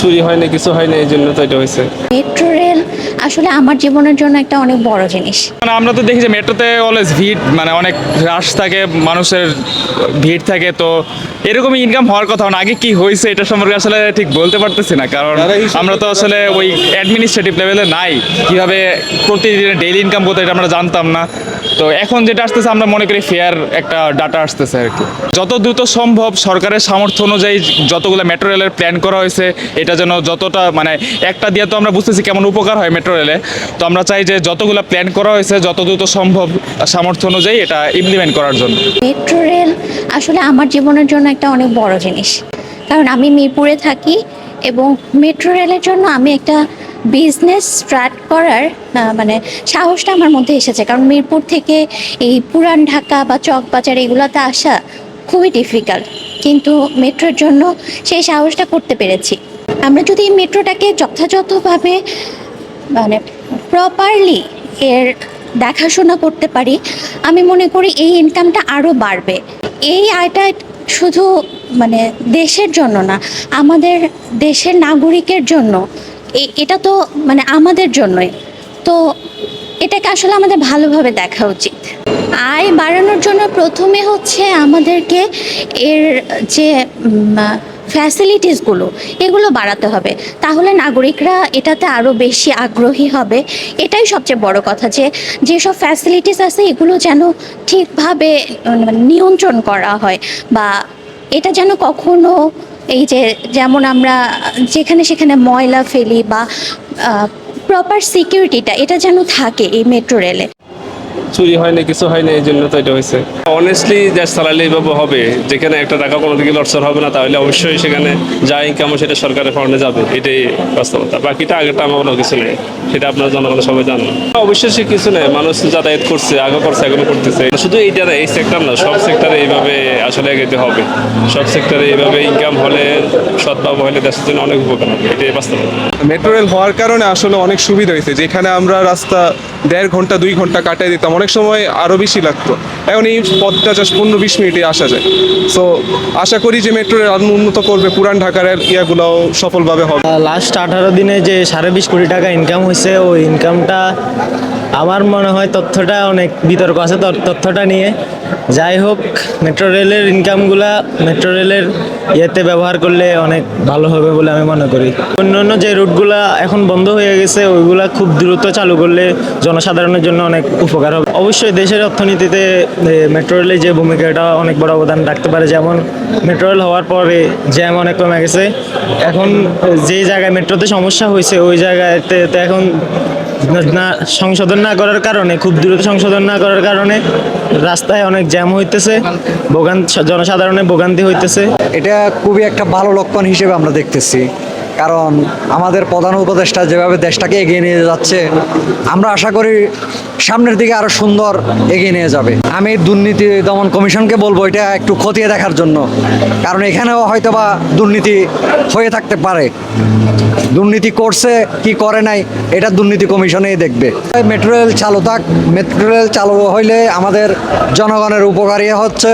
চুরি হয়নি কিছু হয়নি এই জন্য তো এটা হয়েছে। মেট্রো রেল আসলে আমার জীবনের জন্য একটা অনেক বড় জিনিস। মানে আমরা তো দেখি যে মেট্রোতে অলওয়েজ ভিড় মানে অনেক রাশ থাকে মানুষের ভিড় থাকে তো এরকমই ইনকাম হওয়ার কথা না। আগে কি হয়েছে এটা সম্পর্কে আসলে ঠিক বলতে পারতেছি না কারণ আমরা তো আসলে ওই অ্যাডমিনিস্ট্রেটিভ লেভেলে নাই। কীভাবে প্রতিদিনের ডেইলি ইনকাম করতে এটা আমরা জানতাম না। তো এখন যেটা আসতেছে আমরা মনে করি ফেয়ার একটা ডাটা আসতেছে আর কি। যত দ্রুত সম্ভব সরকারের সামর্থ্য অনুযায়ী যতগুলো মেট্রো রেলের প্ল্যান করা হয়েছে এটা যেন যতটা মানে একটা দিয়ে তো আমরা বুঝতেছি কেমন উপকার হয় মেট্রো রেলে তো আমরা চাই যে যতগুলো প্ল্যান করা হয়েছে যত দ্রুত সম্ভব সামর্থ্য অনুযায়ী এটা ইমপ্লিমেন্ট করার জন্য। মেট্রো রেল আসলে আমার জীবনের জন্য একটা অনেক বড় জিনিস। কারণ আমি মিরপুরে থাকি এবং মেট্রো রেলের জন্য আমি একটা বিজনেস স্টার্ট করার মানে সাহসটা আমার মধ্যে এসেছে। কারণ মিরপুর থেকে এই পুরান ঢাকা বা চকবাজার এগুলোতে আসা খুবই ডিফিকাল্ট কিন্তু মেট্রোর জন্য সেই সাহসটা করতে পেরেছি। আমরা যদি এই মেট্রোটাকে যথাযথভাবে মানে প্রপারলি এর দেখাশোনা করতে পারি, আমি মনে করি এই ইনকামটা আরও বাড়বে। এই আয়টা শুধু মানে দেশের জন্য না, আমাদের দেশের নাগরিকের জন্য। এটা তো মানে আমাদের জন্যই। তো এটাকে আসলে আমাদের ভালোভাবে দেখা উচিত। আয় বাড়ানোর জন্য প্রথমে হচ্ছে আমাদেরকে এর যে ফ্যাসিলিটিসগুলো এগুলো বাড়াতে হবে। তাহলে নাগরিকরা এটাতে আরও বেশি আগ্রহী হবে। এটাই সবচেয়ে বড় কথা যে, যেসব ফ্যাসিলিটিস আছে, এগুলো যেন ঠিকভাবে নিয়ন্ত্রণ করা হয় বা এটা যেন কখনো এই যে, যেমন আমরা যেখানে সেখানে ময়লা ফেলি বা প্রপার সিকিউরিটিটা এটা যেন থাকে এই মেট্রো রেলে চুরি হয়নি কিছু হয়নি এই জন্য তো এটা হয়েছে। অনেস্টলি যা চালালে এইভাবে হবে যেখানে একটা টাকা কোনো দিকে লটসর হবে না তাহলে অবশ্যই সেখানে যা ইনকাম সেটা সরকারের ফান্ডে যাবে এটাই বাস্তবতা। বাকিটা আগেরটা আমার কোনো কিছু নেই সেটা আপনার জনগণ সবাই জানেন অবশ্যই সে কিছু নেই মানুষ যাতায়াত করছে আগে করছে এখনও করতেছে। শুধু এইটা এই সেক্টর না সব সেক্টরে এইভাবে আসলে এগোতে হবে। সব সেক্টরে এইভাবে ইনকাম হলে সৎভাবে হলে দেশের জন্য অনেক উপকার হবে এটাই বাস্তবতা। মেট্রো রেল হওয়ার কারণে আসলে অনেক সুবিধা হয়েছে যেখানে আমরা রাস্তা দেড় ঘণ্টা দুই ঘণ্টা কাটাই দিতাম অনেক সময় আরও বেশি লাগতো। এখন এই জাস্ট পনেরো বিশ মিনিটে আসা যায়। সো আশা করি যে মেট্রো রেল উন্নত করবে, পুরান ঢাকার ইয়াগুলোও সফলভাবে হবে। লাস্ট আঠারো দিনে যে সাড়ে বিশ কোটি টাকা ইনকাম হয়েছে, ওই ইনকামটা আমার মনে হয় তথ্যটা অনেক বিতর্ক আছে তথ্য- তথ্যটা নিয়ে। যাই হোক, মেট্রো রেলের ইনকামগুলা মেট্রো রেলের ইয়েতে ব্যবহার করলে অনেক ভালো হবে বলে আমি মনে করি। অন্য অন্য যে রুটগুলা এখন বন্ধ হয়ে গেছে, ওইগুলা খুব দ্রুত চালু করলে জনসাধারণের জন্য অনেক উপকার হবে। অবশ্যই দেশের অর্থনীতিতে মেট্রো রেলের যে ভূমিকাটা অনেক বড় অবদান রাখতে পারে। যেমন মেট্রো রেল হওয়ার পরে জ্যাম অনেক কমে গেছে। এখন যে জায়গায় মেট্রোতে সমস্যা হয়েছে, ওই জায়গাতে এখন না সংশোধন না করার কারণে, খুব দ্রুত সংশোধন না করার কারণে রাস্তায় অনেক জ্যাম হইতেছে, ভোগান জনসাধারণের ভোগান্তি হইতেছে। এটা খুবই একটা ভালো লক্ষণ হিসেবে আমরা দেখতেছি। কারণ আমাদের প্রধান উপদেষ্টা যেভাবে দেশটাকে এগিয়ে নিয়ে যাচ্ছে, আমরা আশা করি সামনের দিকে আরও সুন্দর এগিয়ে নিয়ে যাবে। আমি দুর্নীতি দমন কমিশনকে বলব, এটা একটু খতিয়ে দেখার জন্য। কারণ এখানেও হয়তোবা দুর্নীতি হয়ে থাকতে পারে। দুর্নীতি করছে, কি করে নাই, এটা দুর্নীতি কমিশনেই দেখবে। মেট্রো রেল চালু থাক, মেট্রো রেল চালু হইলে আমাদের জনগণের উপকারী হচ্ছে।